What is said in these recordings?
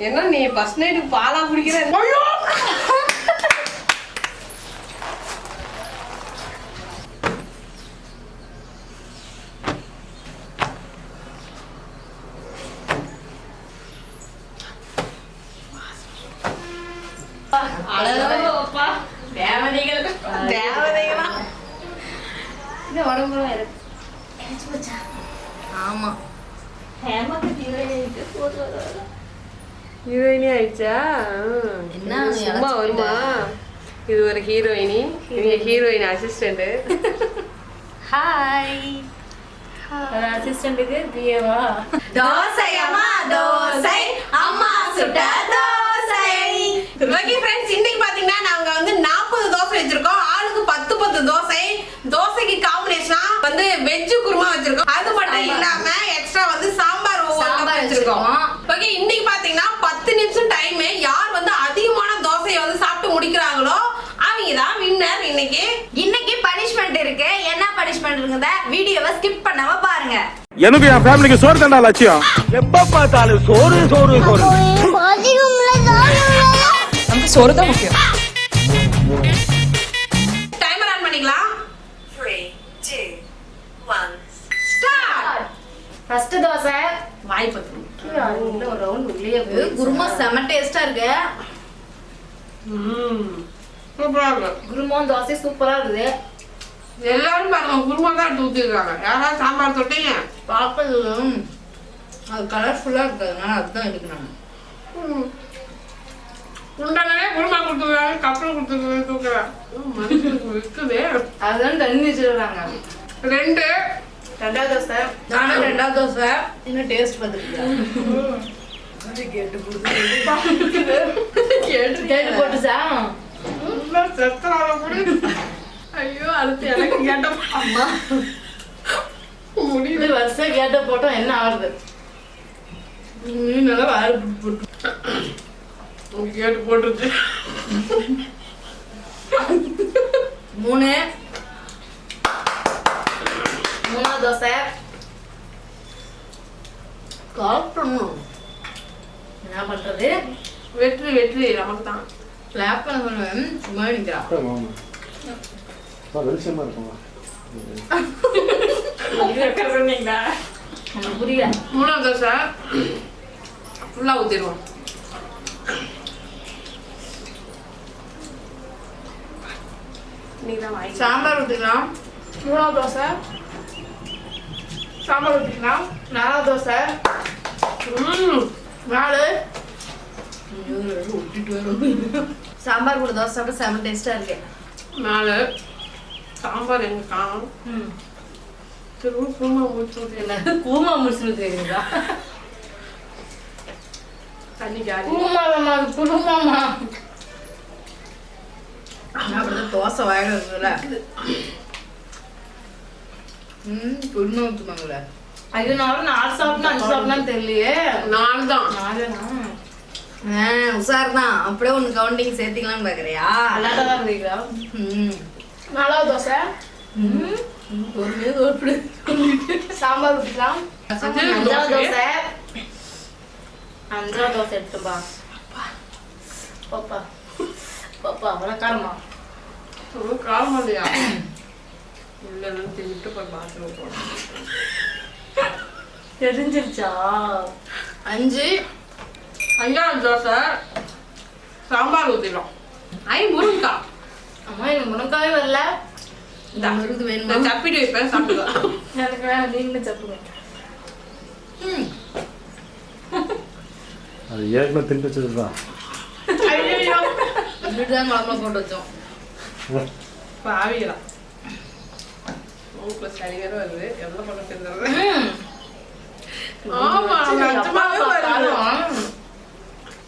என்ன நீ ஃபர்ஸ்ட் நைட்டுக்கு பாலா குடிக்கிற? ஆமா. ஹேமக்கு தீவிர போட்டு வர ஹீரோயினி ஆயிடுச்சா என்ன இது சும்மா வருமா? இது ஒரு ஹீரோயினி. இவங்க ஹீரோயின். அசிஸ்டன்ட் ஹாய் அசிஸ்டன்ட்டுக்கு பிஏவா தோசை அம்மா தோசை. அம்மா சுட்ட தோசை. ஓகே ஃப்ரெண்ட்ஸ் இன்னைக்கு பாத்தீங்கன்னா நாங்க வந்து நாற்பது தோசை வச்சிருக்கோம். ஆளுக்கு பத்து பத்து தோசை. தோசைக்கு காம்பினேஷனா வந்து வெஜ் குருமா வச்சிருக்கோம். அது மட்டும். இல்லாம எக்ஸ்ட்ரா வந்து சாம்பார் சாம்பார் வச்சிருக்கோம். ஓகே இன்னைக்கு பாத்தீங்கன்னா பத்து நிமிஷம் டைம் யார் வந்து அதிகமான தோசையை வந்து சாப்பிட்டு முடிக்கிறாங்களோ அவங்க தான் வின்னர் இன்னைக்கு இன்னைக்கு பனிஷ்மெண்ட் இருக்கு என்ன இருக்குத வீடியோவை ஸ்கிப் பண்ணாம பாருங்க. எனக்கு என் ஃபேமிலிக்கு சோறு தண்டா லட்சியம் எப்ப பார்த்தாலும் சோறு சோறு சோறு. நமக்கு சோறு தான் முக்கியம். டைமர் ஆன் பண்ணிக்கலாம் Three, two, one. Start first dosa. வாய் பத்து. இன்னும் ஒரு ரவுண்ட் உள்ளே குருமா செம டேஸ்டா இருக்கு. ம். சூப்பரா இருக்கு. குருமாவும் தோசை சூப்பரா இருக்குது. எல்லாரும் பாருங்க குருமா தான் எடுத்து ஊத்திருக்காங்க. யாராவது சாம்பார் தொட்டீங்க? பார்க்கறது அது கலர்ஃபுல்லா இருக்கிறதுனால அதுதான் எடுக்கணும் உண்டானே குருமா கொடுத்துருக்காங்க கப்பல் கொடுத்துருக்காங்க இருக்குது அதுதான் தண்ணி வச்சிருக்காங்க. ரெண்டு. ரெண்டாவது தோசை. நானும் ரெண்டாவது தோசை இன்னும் டேஸ்ட் பார்த்துருக்கேன் கேட்டு கேட்டு போட்டுச்சா? செத்துறாங்க புடி ஐயோ அடுத்து எனக்கு கேட்ட அம்மா முடியல இது வருஷம் கேட்ட போட்டோம் என்ன ஆகுது மீனெல்லாம் வாயில் போட்டு கேட்டு போட்டுருச்சு மூணு மூணாவது தோசை சாப்பிடணும் என்ன பண்றது வெற்றி வெற்றி நமக்கு தான் கிளாப் பண்ண சொல்லுவேன் சும்மா நிற்கிறான் வெளிச்சமா இருக்குமா சொன்னீங்களா புரியல மூணாவது தோசை ஃபுல்லாக ஊற்றிடுவோம் சாம்பார் ஊற்றிக்கலாம் மூணாவது தோசை சாம்பார் ஊற்றிக்கலாம் நாலாவது தோசை நாலு சாம்பார் கூட தோசை சாப்பிட செம டேஸ்டா இருக்கு. நாலு சாம்பார் எங்க காணும் ம். திரும்ப ஊற்றி ஊற்றி என்ன? கூமா முடிச்சுன்னு தெரியுங்களா தண்ணி குருமாமா அப்படிதான் தோசை இருக்குல்ல ம் குருமா ஊற்றுமாங்களே ஐயோ நான் நாலு சாப்பிட்டா அஞ்சு சாப்பிட்டான்னு தெரியலையே. நாலு தான் நாலுனா ஆ உஷார் தான் அப்படியே ஒன்று கவுண்டிங் சேர்த்திக்கலாம்னு பார்க்குறியா அல்லாத தான் இருந்தீங்களா ம். நாலாவது தோசை. பொறுமையாக தோற்று சாம்பார் ஊற்றிக்கலாம் அஞ்சாவது தோசை. அஞ்சாவது தோசை எடுத்துப்பா. பாப்பா. பாப்பா அவ்வளோ காரமா. ரொம்ப காலம் இல்லையா? இல்லைன்னு தின்னுட்டு போய் பாத்ரூம் போனோம் தெரிஞ்சிருச்சா? அஞ்சு. அஞ்சாவது தோசை. சாம்பார் ஊற்றிடும் ஐ முருங்கா. அம்மா எனக்கு முனக்காவே வரல. இந்த வேணுமா? சப்பிட்டு வைப்பேன் சாப்பிட்டுக்கலாம் எனக்கு வேணாம் நீங்களும் சாப்பிடுங்க. ம். அது ஏற்கனவே திண்டு வச்சதுதான். ஐயோ இப்படிதான் குழம்புல போட்டு வச்சோம். பாவிகளா. மூக்குல சளி வேற வருது. எவ்வளோ பண்ண தெரிஞ்சது ம். ஆமா நிஜமாவே வருது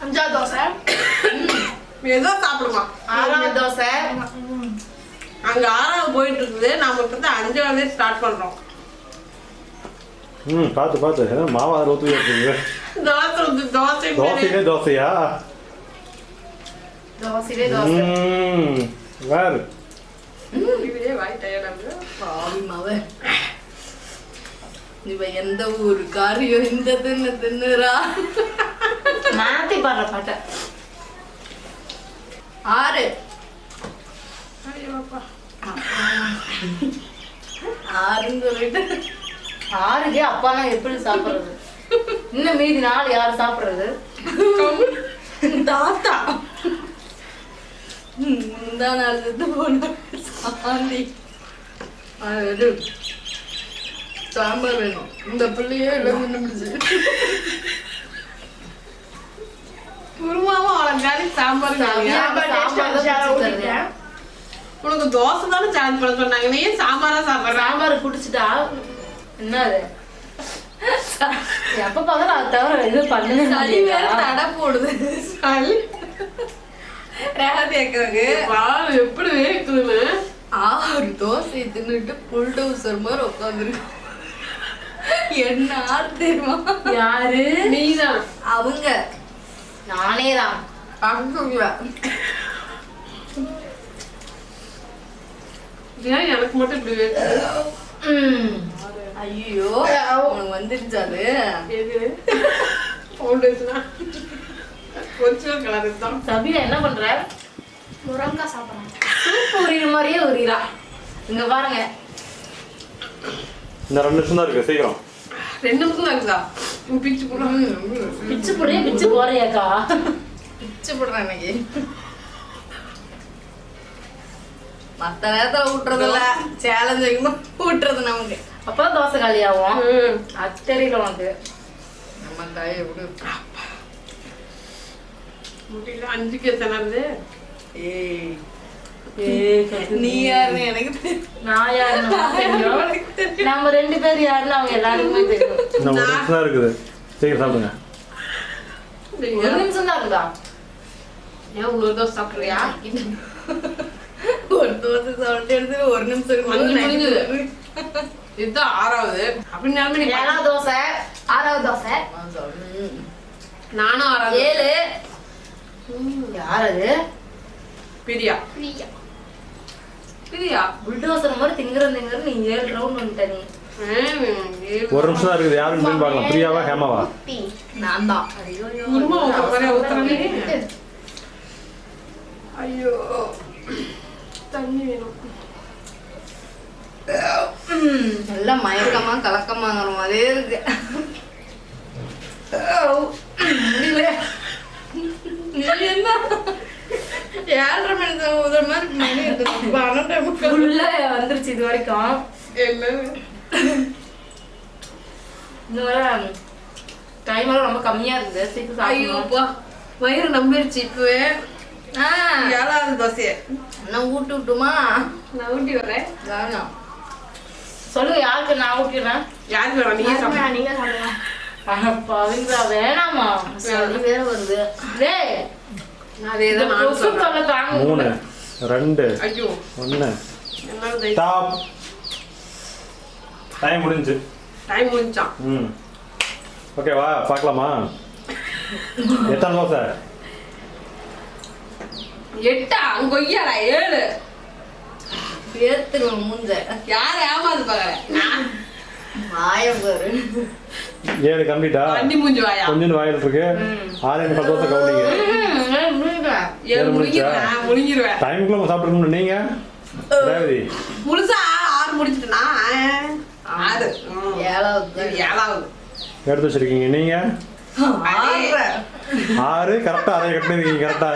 அஞ்சாவது தோசை. ஏதோ சாப்பிடுமா அங்க ஆறாவது போயிட்டு இருக்குது. நாம இப்ப தான் அஞ்சாவதே ஸ்டார்ட் பண்றோம். ம் பார்த்து பார்த்து மாவு இருக்குது தோசை தோசை. தோசையிலே தோசையா? தோசையிலே தோசை. ம் வேறு. இப்படியே வாய் ஆகுது. பாவி மவ. இவ எந்த ஊரு காரியோ இந்த தின்னு தின்னுறா மாத்தி பாடுற பாட்ட. ஆறு. ஆறுன்னு சொல்லிட்டு ஆறுக்கே அப்பானா எப்படி சாப்பிடுறது? இன்னும் மீதி நாள் யார் சாப்பிடுறது? தாத்தா. முந்தா நாள் செத்து போன சாந்தி. அது சாம்பார் வேணும். இந்த பிள்ளையே எல்லாம் நின்றுச்சு குருமாவும் அவளை சாம்பார் சாம்பார் சாம்பார் taste taste வச்சு தருவேன். உனக்கு தோசை தானே சேலஞ்ச் பண்ண சொன்னாங்க. நீ ஏன் சாம்பாரா சாப்பிடுற? சாம்பார் குடிச்சிட்டா? என்னது? எப்ப பார்த்தாலும் அது தவிர எதுவும் பண்ணவே சளி வேற. தடை போடுது. சளி. ரேவதி அக்காவுக்கு பால் எப்படி வேக்குதுன்னு ஆறு தோசை தின்னுட்டு புல் டவுசர் மாதிரி உட்காந்துருக்கு. என்ன ஆள் தெரியுமா? யாரு? நீதான். அவங்க. நானே தான் ஏன் எனக்கு மட்டும் இப்படி ஐயோ உனக்கு வந்துருச்சு அது எது? ஃபவுண்டேஷனா கொஞ்சம் கலர் தான். என்ன பண்ற? முருங்கக்காய் சாப்பிட்றேன். சூப் உரிகிற மாதிரியே உரிகிறா இங்க பாருங்க. இந்த ரெண்டு நிமிஷம் தான் இருக்கு சீக்கிரம். ரெண்டு நிமிஷம் தான் இருக்குதா? உன் பிச்சு போடுறாங்க பிச்சு புடியே பிச்சு போறியாக்கா பிச்சு போடுறேன் இன்னைக்கு. மத்த நேரத்துல விட்டுறதில்ல சேலஞ்ச் வைக்கும்போது விட்டுறது நமக்கு. அப்பதான் தோசை காலியாகும். அது தெரியல உனக்கு நம்ம கையை விடு. முடியல அஞ்சுக்கு எத்தனை இருந்து ஏய். நீ யாருன்னு எனக்கு தெரியும். நான் யாருன்னு. நம்ம ரெண்டு பேர் யாருன்னு அவங்க எல்லாருக்குமே தெரியும். இன்னும் ஒரு நிமிஷம் தான் இருக்குது. சீக்கிரம் சாப்பிடுங்க. ஒரு நிமிஷம் தான் இருக்குதா? ஏன் ஒரு தோசை சாப்பிட்றியா? ஒரு தோசை சாப்பிட்டு எடுத்து ஒரு நிமிஷம். இதுதான் ஆறாவது. அப்படின்னாலுமே நீ ஏழாவது தோசை ஆறாவது தோசை. நானும் ஆறாவது. ஏழு. பிரியா. பிரியா. பிரியா. புல்டோசர் மாதிரி திங்குற திங்குற நீ ஏழு ரவுண்ட் வந்துட்ட நீ. ஹம், ஏழு. ஒரு நிமிஷம் தான் இருக்குது. யாருன்னு போய் பார்க்கலாம். பிரியாவா ஹேமாவா? நான் தான். ஐயோ. தண்ணி வேணும் எல்லாம் மயக்கமா கலக்கமாங்கிற மாதிரியே இருக்கு. என்ன? ஏழரை மணி தான் முதல் மாதிரி மணி இருக்குது பன்னெண்டே வந்துருச்சு இது வரைக்கும். வர டைம் ரொம்ப கம்மியா இருக்குது சீக்கிரம் சாப்பிடணும். ஐயோப்பா வயிறு நம்பிருச்சு இப்பவே. ஏழாவது தோசைய நான் ஊட்டு விட்டுமா? நான் ஊட்டி வரேன். வேணாம். சொல்லுங்க யாருக்கு நான் ஊட்டிடுறேன் யாருக்கு வேணாம் நீங்க சாப்பிடுங்க நீங்க சாப்பிடுங்க. பவித்ரா வேணாமா? சளி வேற வருது. டேய் மூணு ரெண்டு ஐயோ. ஒன்று டைம் முடிஞ்சு. டைம் முடிஞ்சான். ம். ஓகேவா பார்க்கலாமா? எத்தனை தோசை? எட்டா அங்க கொய்யாடா ஏழு. பேத்துருவேன் மூஞ்ச. யாரு ஏமாந்து பாக்குற நான் வாயம் பாரு. ஏழு கம்ப்ளீட்டா வண்டி மூஞ்சி வாயா? கொஞ்சம் வாயில் இருக்கு. ஆறு முக்கால் தோசை கவுண்டிங்க. ஏழு ஏழு முடிஞ்சா? முடிஞ்சிருவேன் முழுங்கிருவேன் டைமுக்குள்ள சாப்பிட்டுருக்கணும் நீங்க? ரேவதி. முழுசா ஆறு முடிச்சிட்டனா? ஆறு. ஏழாவது ஏழாவது. எடுத்து வச்சிருக்கீங்க. நீங்க. ஆறு கரெக்டா அதை கட்டினீங்க கரெக்டா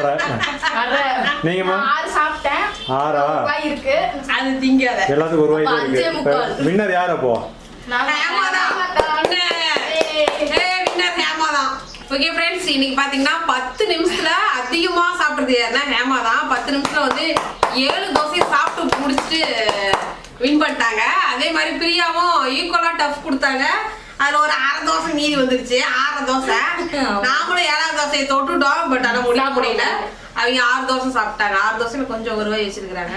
நீங்கம்மா ஆறு சாப்பிட்டேன். ஆறா? இருக்கு. அது திங்காத எல்லாத்துக்கும் ஒரு முக்கால். இருக்கு வின்னர் யார் அப்போ? ஹேமாதான். ஹேமாதான். Okay friends, இன்னைக்கு பாத்தீங்கன்னா பத்து நிமிஷத்துல அதிகமா சாப்பிடுறது யாருன்னா ஹேமா தான் பத்து நிமிஷத்துல வந்து ஏழு தோசையை சாப்பிட்டு முடிச்சுட்டு வின் பண்ணிட்டாங்க. அதே மாதிரி பிரியாவும் ஈக்குவலா டஃப் கொடுத்தாங்க. அதுல ஒரு அரை தோசை மீதி வந்துருச்சு. ஆறு தோசை. நாமளும் ஏழாவது தோசையை தொட்டுட்டோம் பட் ஆனா முடிய முடியல. அவங்க ஆறு தோசை சாப்பிட்டாங்க. ஆறு தோசையில கொஞ்சம் ஒரு வாய் வச்சிருக்காங்க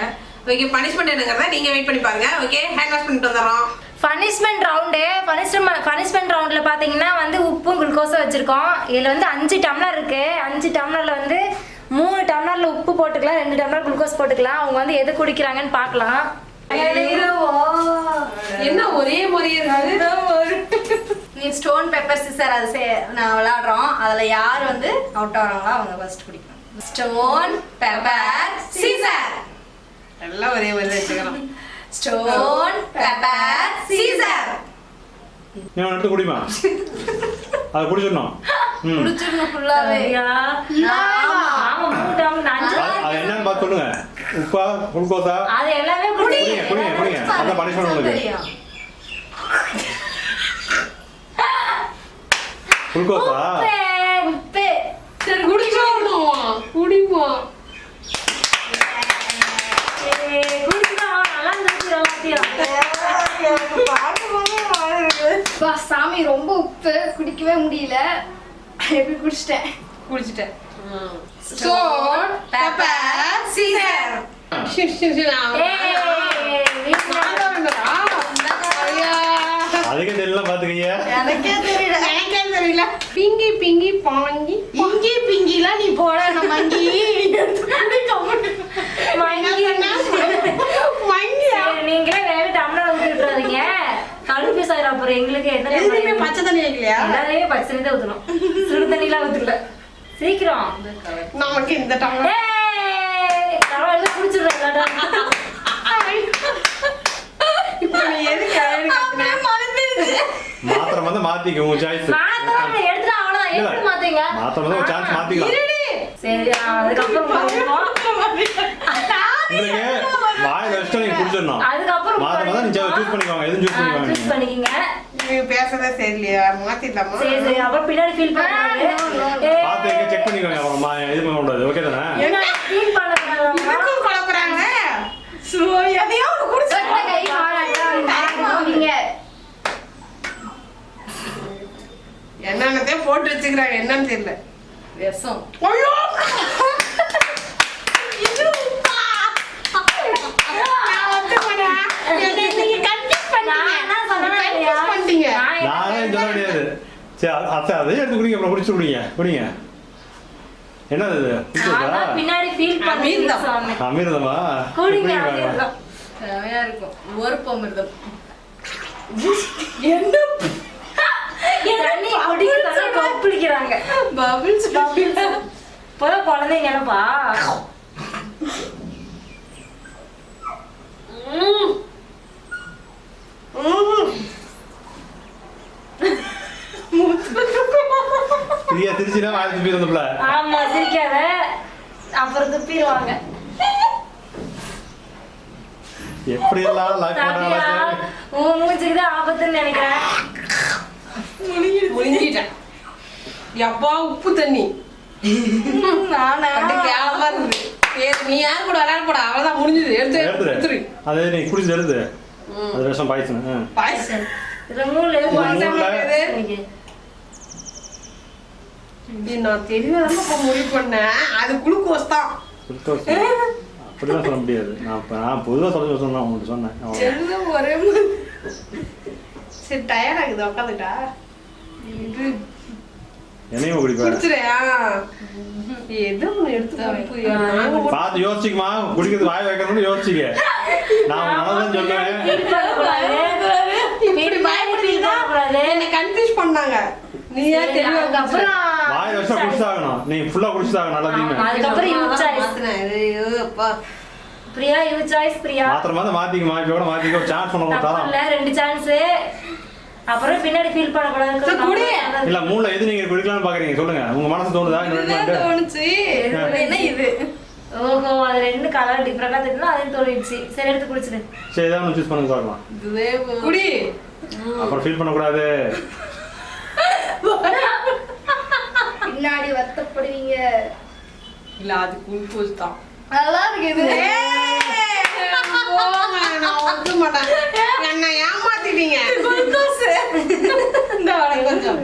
ஓகே பனிஷ்மெண்ட் என்னங்கிறத நீங்க வெயிட் பண்ணி பாருங்க. ஓகே ஹேண்ட் வாஷ் பண்ணிட்டு வந்துடுறோம். பனிஷ்மெண்ட் ரவுண்டு பனிஷ்மெண்ட் பனிஷ்மெண்ட் ரவுண்டில் பார்த்தீங்கன்னா வந்து உப்பும் குளுக்கோஸும் வச்சுருக்கோம். இதில் வந்து அஞ்சு டம்ளர் இருக்குது அஞ்சு டம்ளரில் வந்து மூணு டம்ளரில் உப்பு போட்டுக்கலாம் ரெண்டு டம்ளர் குளுக்கோஸ் போட்டுக்கலாம். அவங்க வந்து எது குடிக்கிறாங்கன்னு பார்க்கலாம். என்ன ஒரே இருக்காது? நீ இன்னைக்கு ஸ்டோன் பேப்பர் சிசர் அது சே நான் விளையாடுறோம் அதில் யார் வந்து அவுட் ஆகிறாங்களோ அவங்க ஃபர்ஸ்ட் குடிக்கணும். ஸ்டோன் பேப்பர் சிசர் எல்லாம் ஒரே மாதிரி வச்சுக்கலாம் ஸ்டோன் பேப்பர் சிசர் நீ அவன் எடுத்து குடிமா? அதை குடிச்சிடணும். குடிச்சிடணும் அஞ்சு அது என்னன்னு பார்த்து சொல்லுங்க. உப்பா குளுக்கோஸா? அது எல்லாமே குடி குடிங்க குடிங்க குடிங்க. அதான் பனிஷ்மெண்ட் உங்களுக்கு தெரியும் குளுக்கோஸா உப்பே, சரி குடிச்சோம் குடிப்போம் சாமி ரொம்ப உப்பு குடிக்கவே முடியல. எப்படி குடிச்சிட்டேன்? குடிச்சிட்டேன் ஸ்டோன் பேப்பர் சீசர் அதுக்கே தெரியல பாத்துக்கீங்க எனக்கே தெரியல. எனக்கே தெரியல பிங்கி பிங்கி பாங்கி இங்கி பிங்கிலாம் நீ போட மங்கி. சரி, நீங்களே வேற டம்ளர் ஊத்தி விட்டுறாதீங்க கழுப்பு சாயிரம் அப்புறம் எங்களுக்கு எதுவுமே பச்சை தண்ணி வைக்கலையா? எல்லாரையும் பச்சை தண்ணி தான் ஊத்தணும். சுடு தண்ணிலாம் ஊத்தல. சீக்கிரம். நமக்கு இந்த டம்ளர் டம்ளர் குடிச்சிடுறேன். இப்போ நீ எதுக்கு மாத்திரம் வந்து மாத்திக்க உங்க சாய்ஸ் பேசுறதே சரியில்லையா மாத்திடலாமா? சரி சரி அப்புறம் பின்னாடி ஃபீல் பார்த்து எங்க செக் பண்ணிக்கோங்க அப்புறமா இது பண்ண கூடாது ஓகே தானே? என்ன ஃபீல் எனக்கும் குழப்பறாங்க சோ எதையோ ஒண்ணு குடிச்சு சொன்ன கை மாறாங்க நீங்க என்னென்னத்தையும் போட்டு வச்சுக்கிறாங்க என்னன்னு தெரியல விஷம் ஐயோ இது உப்பா? நான் ஒத்துக்கமாட்டேன். என்னை நீங்க confuse நான் பண்ணீங்க. என்ன சொன்னேன் confuse இல்லையா? பண்ணிட்டீங்க. நான் என்ன நானே சொல்ல முடியாது சரி அ- அத்தை அதையும் எடுத்து குடிங்க அப்புறம் குடிச்சு குடிங்க. குடிங்க. என்னது இது? அமிர்தம். சொன்னேன் அமிர்தமா? குடிங்க குடிங்க தண்ணி கொப்பளிக்கிறாங்க பபிள்ஸ் போல குழந்தைங்க என்னப்பா பிரியா திருச்சினா ஆமா சிரிக்காத. அப்புறம் துப்பிடுவாங்க. எப்படி எல்லாம் லாக் மூஞ்சுக்கு தான் ஆபத்துன்னு நினைக்கிறேன். எப்பா உப்பு தண்ணி? நானா? கேவலமா. சரி, நீ யார் கூட விளையாட போடா அவ்வளவுதான் முடிஞ்சது. எடுத்து எடுத்துரு. அது நீ குடிச்சு எடுத்து. அது விஷம் பாய்ச்சணும் பாய்ச்சல் நான் இப்ப முடிவு பண்ணேன். அது குளுக்கோஸ் தான். அப்படிலாம் சொல்ல முடியாது. நான் இப்ப நான் பொதுவாக சொல்ல சொன்னேன். உங்கள்கிட்ட சொன்னேன். சரி டயர்ட் ஆகுது. உட்காந்துட்டா? என்னையும் குடிப்பேன் பார்த்து யோசிச்சுக்குமா குடிக்கிறது வாய் வைக்கணும்னு யோசிச்சுக்க. நான் நல்லதான் சொல்லுவேன். feel பண்ணக்கூடாது. இப்படி பயப்படுறீங்களா? பண்ணக்கூடாது. என்னை கன்ஃபியூஸ் பண்ணாங்க. நீ ஏன் தெரியும் அதுக்கப்புறம் வாய் வச்சா குடிச்சாகணும். நீ ஃபுல்லா குடிச்சாகணும் நல்லதையுமே அதுக்கப்புறம் யூ சாய்ஸ் மாத்தினேன். ஐயோ, அப்பா. Priya you choice Priya. மாத்திரம் மாத்திரம் மாத்திக்க. இப்போ கூட மாத்திக்க சான்ஸ் பண்ண ரெண்டு சான்ஸ் அப்புறம் பின்னாடி ஃபீல். பண்ணக்கூடாது இல்ல மூணுல எது நீங்க குடிக்கலாம்னு பாக்குறீங்க? சொல்லுங்க. உங்க மனசு தோணுதா? தோணுச்சு. என்ன இது? ஓஹோ அது ரெண்டு கலர் டிஃப்ரெண்டா தெரியும் அது தோணிடுச்சு. சரி எடுத்து குடிச்சிடு. சரி ஏதாவது ஒன்று சூஸ் பண்ணுங்க பார்க்கலாம். குடி. அப்புறம் ஃபீல் பண்ணக்கூடாது. பின்னாடி வருத்தப்படுவீங்க. இல்ல அது குளுக்கோஸ் தான். நல்லா இருக்கு இது போங்க, நான் ஒத்துக்க மாட்டேன். என்னை ஏமாத்திட்டீங்க. இந்த வாடகை கொஞ்சம்.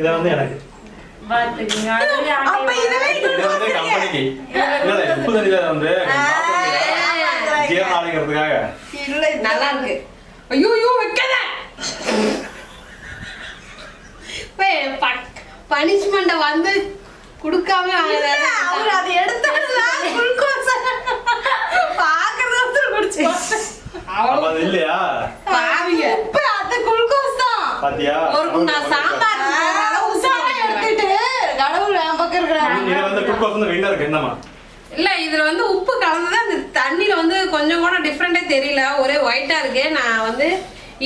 இதை வந்து எனக்கு. பாத்துக்கங்க அதுலயே அப்ப ஆட்டை இதுவே இது வந்து கம்பெனிக்கு இல்ல உப்பு தண்ணி தான் வந்து ஜீரணம் ஆகிக்கிறதுக்காக இல்ல, இது நல்லா இருக்கு. ஐயோ ஐயோ வைக்காத. பனிஷ்மெண்ட வந்து குடுக்காம அவர் அதை குளுக்கோஸ் பாக்குறது ஒருத்தர் குடிச்சு இல்லையா? பாவிங்க. பாத்தியா? ஒரு நான் சாம்பார் உசாரா எடுத்துட்டு கடவுள் என் பக்கம் இது வந்து குளுக்கோஸ் வந்து வின்னருக்கு என்னமா இல்ல இதுல வந்து உப்பு கலந்தது அந்த தண்ணியில வந்து கொஞ்சம் கூட டிஃப்ரெண்டே தெரியல. ஒரே ஒயிட்டா இருக்கு. நான் வந்து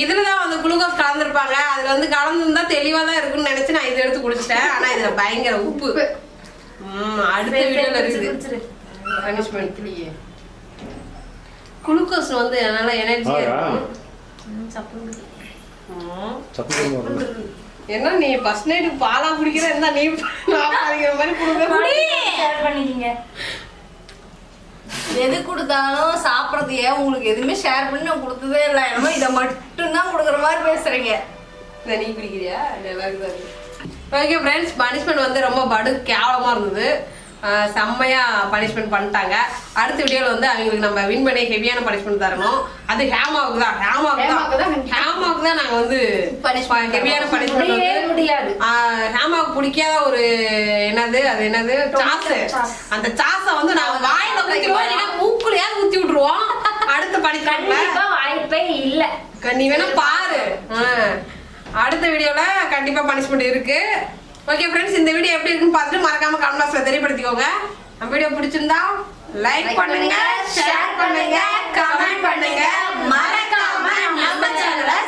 இதுல தான் வந்து குளுக்கோஸ் கலந்துருப்பாங்க. அதுல வந்து கலந்துருந்தா தெளிவா தான் இருக்குன்னு நினைச்சு நான் இதை எடுத்து குடிச்சிட்டேன். ஆனா இதுல பயங்கர உப்பு. அடுத்த வீடியோல இருக்குது. பனிஷ்மெண்ட் குளுக்கோஸ் வந்து என்னால எனர்ஜியா? இருக்கும் என்ன நீ ஃபர்ஸ்ட் நைட்டு பாலா குடிக்கிற இருந்தா நீ நான் குடிக்கிற மாதிரி குடுக்க ஷேர் பண்ணிக்கிங்க. எது கொடுத்தாலும் சாப்பிட்றது ஏன் உங்களுக்கு எதுவுமே ஷேர் பண்ணி நான் கொடுத்ததே இல்லை. என்னமோ இதை மட்டும்தான் கொடுக்குற மாதிரி பேசுறீங்க. இதை நீ குடிக்கிறியா? நல்லா இருக்குது ஓகே ஃப்ரெண்ட்ஸ் பனிஷ்மெண்ட் வந்து ரொம்ப படு கேவலமாக இருந்தது. ஆஹ் செம்மையா பனிஷ்மெண்ட் பண்ணிட்டாங்க. அடுத்த வீடியோவில் வந்து அவங்களுக்கு நம்ம வின் பண்ணி ஹெவியான பனிஷ்மெண்ட் தரணும். அது ஹேமாவுக்கு தான் ஹேமாவுக்கு தான். ஹேமாவுக்கு தான் நாங்கள் வந்து ஹெவியான பனிஷ்மெண்ட் முடியாது. ஹேமாவுக்கு பிடிக்காத ஒரு என்னது அது என்னது? சாஸ் அந்த சாஸை வந்து நாங்கள் வாயில ஊற்றிடுவோம் இல்லைன்னா மூக்குலையாவது ஊற்றி விட்டுருவோம். அடுத்த பனிஷ்மெண்ட்ல கண்டிப்பா வாய்ப்பே இல்ல. நீ வேணா பாரு. ஆ. அடுத்த வீடியோவில் கண்டிப்பாக பனிஷ்மெண்ட் இருக்குது ஓகே ஃப்ரெண்ட்ஸ் இந்த வீடியோ எப்படி இருக்குன்னு பார்த்துட்டு மறக்காமல் கமெண்ட் பாக்ஸில் தெரியப்படுத்திக்கோங்க. நம்ம வீடியோ பிடிச்சிருந்தா லைக் பண்ணுங்க ஷேர் பண்ணுங்க கமெண்ட் பண்ணுங்க. மறக்காம நம்ம சேனலை